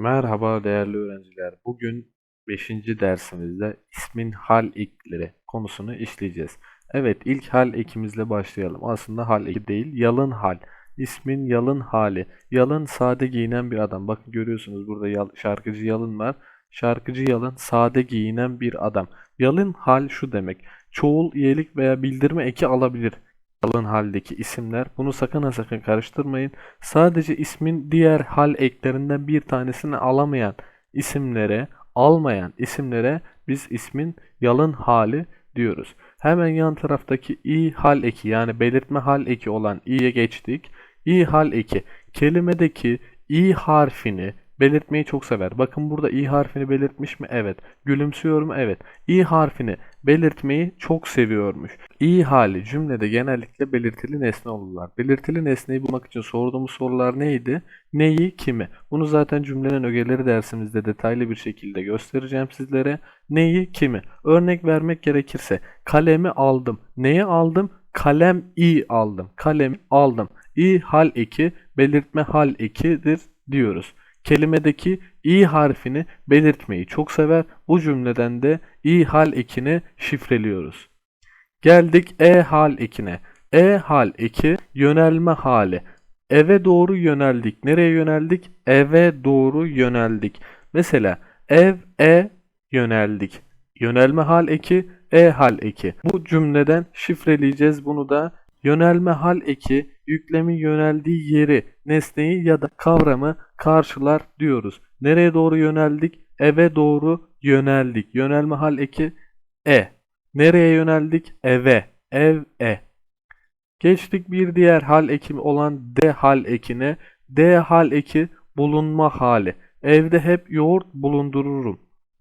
Merhaba değerli öğrenciler. Bugün 5. dersimizde ismin hal ekleri konusunu işleyeceğiz. Evet ilk hal ekimizle başlayalım. Aslında hal eki değil yalın hal. İsmin yalın hali. Yalın sade giyinen bir adam. Bakın görüyorsunuz burada yal- şarkıcı yalın var. Şarkıcı yalın sade giyinen bir adam. Yalın hal şu demek. Çoğul, iyilik veya bildirme eki alabilir. Yalın haldeki isimler. Bunu sakın ha sakın karıştırmayın. Sadece ismin diğer hal eklerinden bir tanesini alamayan isimlere, almayan isimlere biz ismin yalın hali diyoruz. Hemen yan taraftaki i hal eki yani belirtme hal eki olan i'ye geçtik. i hal eki kelimedeki i harfini belirtmeyi çok sever. Bakın burada i harfini belirtmiş mi? Evet. Gülümsüyor? Evet. i harfini belirtmeyi çok seviyormuş. İ hali cümlede genellikle belirtili nesne olurlar. Belirtili nesneyi bulmak için sorduğumuz sorular neydi? Neyi, kimi? Bunu zaten cümlenin ögeleri dersimizde detaylı bir şekilde göstereceğim sizlere. Neyi, kimi? Örnek vermek gerekirse kalemi aldım. Neyi aldım? Kalem i aldım. Kalem aldım. İ hal eki belirtme hal ekidir diyoruz. Kelimedeki i harfini belirtmeyi çok sever. Bu cümleden de i hal ekini şifreliyoruz. Geldik e hal ekine. E hal eki yönelme hali. Eve doğru yöneldik. Nereye yöneldik? Eve doğru yöneldik. Mesela ev e yöneldik. Yönelme hal eki e hal eki. Bu cümleden şifreleyeceğiz bunu da. Yönelme hal eki yüklemin yöneldiği yeri, nesneyi ya da kavramı karşılar diyoruz. Nereye doğru yöneldik? Eve doğru yöneldik. Yönelme hal eki e. Nereye yöneldik? Eve. Ev e. Geçtik bir diğer hal eki olan D hal ekine. D hal eki bulunma hali. Evde hep yoğurt bulundururum.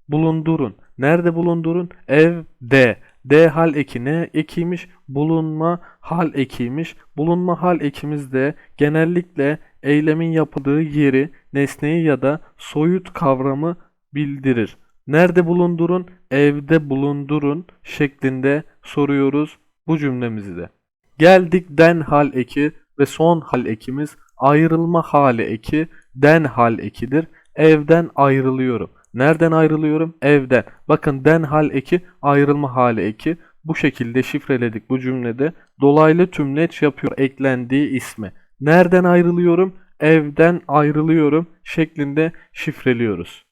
Bulundurun. Nerede bulundurun? Evde. D hal eki ne ekiymiş? Bulunma hal ekiymiş. Bulunma hal ekimiz de genellikle eylemin yapıldığı yeri, nesneyi ya da soyut kavramı bildirir. Nerede bulundurun? Evde bulundurun şeklinde soruyoruz bu cümlemizi de. Geldik den hal eki ve son hal ekimiz ayrılma hali eki den hal ekidir. Evden ayrılıyorum. Nereden ayrılıyorum? Evden. Bakın den hal eki ayrılma hali eki. Bu şekilde şifreledik bu cümlede. Dolaylı tümleç yapıyor eklendiği ismi. Nereden ayrılıyorum? Evden ayrılıyorum şeklinde şifreliyoruz.